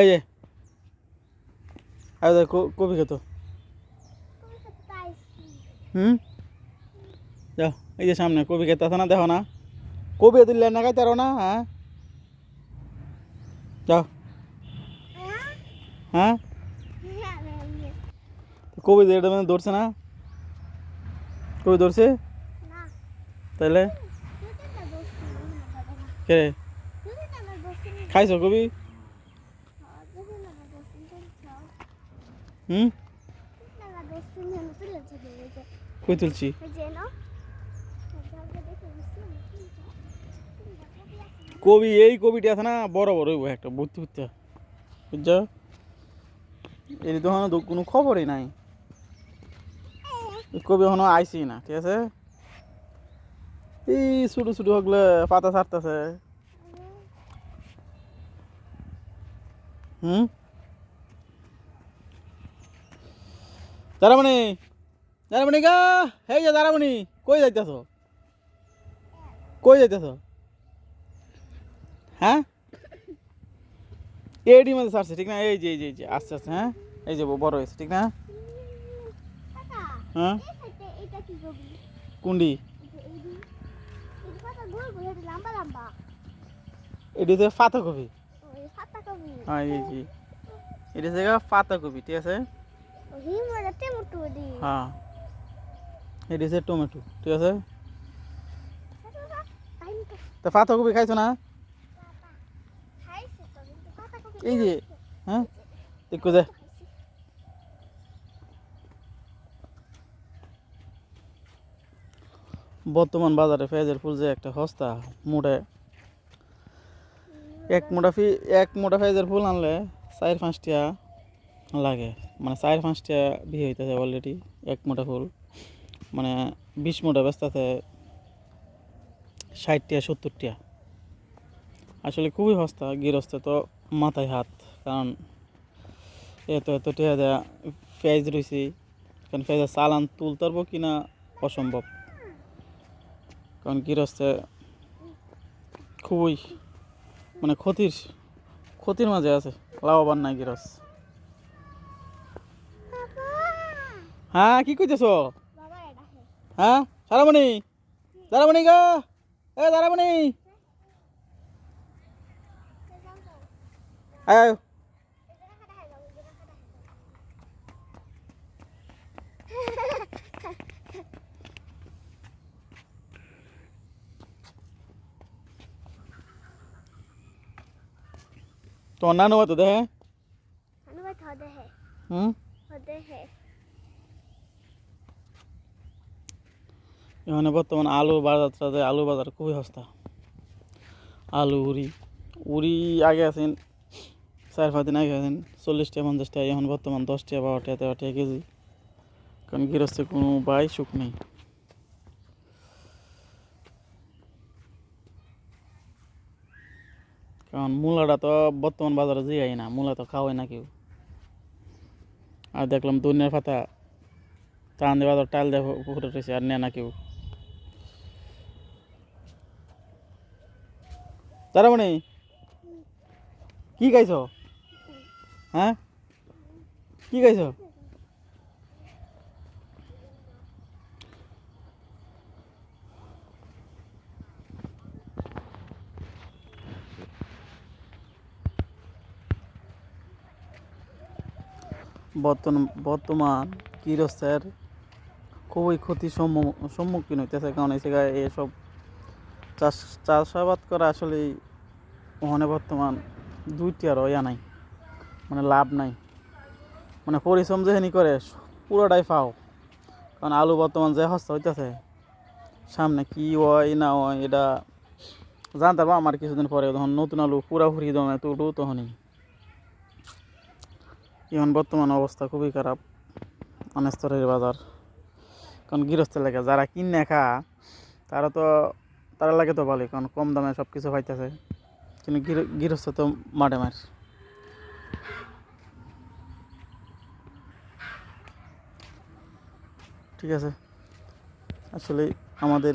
এই যে। আর কবি খেত? হুম? যাও এই যে সামনে কবি খেতে আছে না দেখো না। কবি তুললে না খাইতে পারো না হ্যাঁ? যাও। হ্যাঁ? কবি এটা মানে ধরছে না? কবি ধরছে? তাহলে কে? খাইছো কবি হুম? কই তুলছি? কবি, এই কবিটা আছে না, বড় বড় একটা বুঝতে বুঝতে বুঝছ? এই তো এখনও কোনো খবরই নাই। কবি এখনও আইসি না, ঠিক আছে? এই ছোটো ছোটো হগলে পাতা ছাড়তেছে। হুম? দাঁড়ামণি দাঁড়ামণি গা হেই যে দাঁড়ামণি কই যাইতেছ? কই যাইতেছ? হ্যাঁ? এডি মধ্যে ছাড়ছে ঠিক না? এই যে এই যে আস্তে আস্তে হ্যাঁ? এই যে বড় হয়েছে ঠিক না? হ্যাঁ? কুন্ডি? এটি হচ্ছে পাতা কবি হ্যাঁ এই যে এটি হচ্ছে পাতাকপি ঠিক আছে? হ্যাঁ। এটি হচ্ছে টমেটো ঠিক আছে? তা পাতাকপি খাইছো না? এই যে হ্যাঁ? দেখো যে বর্তমান বাজারে পেঁয়াজের ফুল যে একটা সস্তা মোটে। এক মোটা ফি এক মোটা পেঁয়াজের ফুল আনলে চার পাঁচটা। লাগে। মানে চার পাঁচটা বিয়ে হইতেছে অলরেডি এক মোটা ফুল। মানে বিশ মোটা ব্যস্তাতে ষাটটা, সত্তরটা। আসলে খুবই সস্তা, গৃহস্থে তো মাথায় হাত, কারণ এত এত টেয়া দেয়া পেঁয়াজ রয়েছে কারণ পেঁয়াজের চালান তুলতে পারব কিনা অসম্ভব। কারণ গৃহস্থে খুবই মানে ক্ষতির ক্ষতির মাঝে আছে, লাভবান নাই গৃহস্থ। হ্যাঁ কি কইতেছ? হ্যাঁ সারামণি? দাঁড়ামণি গা? এ দাঁড়ামণি আয় দেখে অনুবাদ হদে হে। হুম? হদে হে। এখানে বর্তমান আলু বাজারটাতে আলু বাজার খুবই সস্তা। আলু, উড়ি। উড়ি আগে আছেন চার, পাঁচ দিন আগে আছেন চল্লিশ টাকা এখন বর্তমান দশ টাকা বারো টাকা কেজি। কারণ গৃহস্থে কোনো বাই সুখ নেই। কারণ মূলাটা তো বর্তমান বাজারে জিয়াই না, মূলা তো খাওয়াই না কেউ। আর দেখলাম দুনিয়ার পাতা চাঁদে বাজার টাল দিয়ে ফুটে উঠেছে আর নেয় না কেউ। তারামণি, কি খাইছ? হ্যাঁ? কি খাইছ? বর্তমান বর্তমান গৃহস্থের খুবই সম্মু- সম্মুখীন হইতেছে, কারণ এই জায়গায় এসব চাষ, চাষাবাদ করা আসলে ওখানে বর্তমান দুইটি আর ইয়া নাই মানে লাভ নাই। মানে পরিশ্রম যেখানি করে, পুরোটাই পাও কারণ আলু বর্তমান যে হস্তা হইতেছে, সামনে কি হয়, না হয়, এটা জানতে পারব। আমার কিছুদিন পরে তখন নতুন আলু পুরাপুরি দমে তুলু তখনই। এখন বর্তমান অবস্থা খুবই খারাপ অনেক স্তরের বাজার। কারণ গৃহস্থ লাগে যারা কিনে খা তারা তো তারা লাগে তো ভালোই, কারণ কম দামে সব কিছু পাইতেছে। কিন্তু গৃহস্থ তো মাঠে মার ঠিক আছে। আসলে আমাদের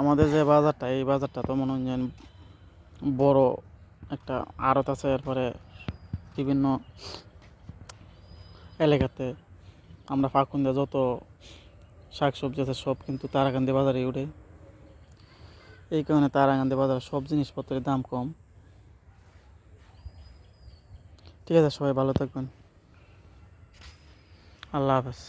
আমাদের যে বাজারটা, এই বাজারটা তো মনে হয় বড় একটা আড়ত আছে। এরপরে বিভিন্ন এলাকাতে আমরা ফাঁকুন্দা যত শাক সবজি আছে সব কিন্তু তারাকান্দি বাজারে উঠে। এই কারণে তারাকান্দি বাজারে সব জিনিসপত্রের দাম কম। ঠিক আছে, সবাই ভালো থাকবেন। আল্লাহ হাফেজ।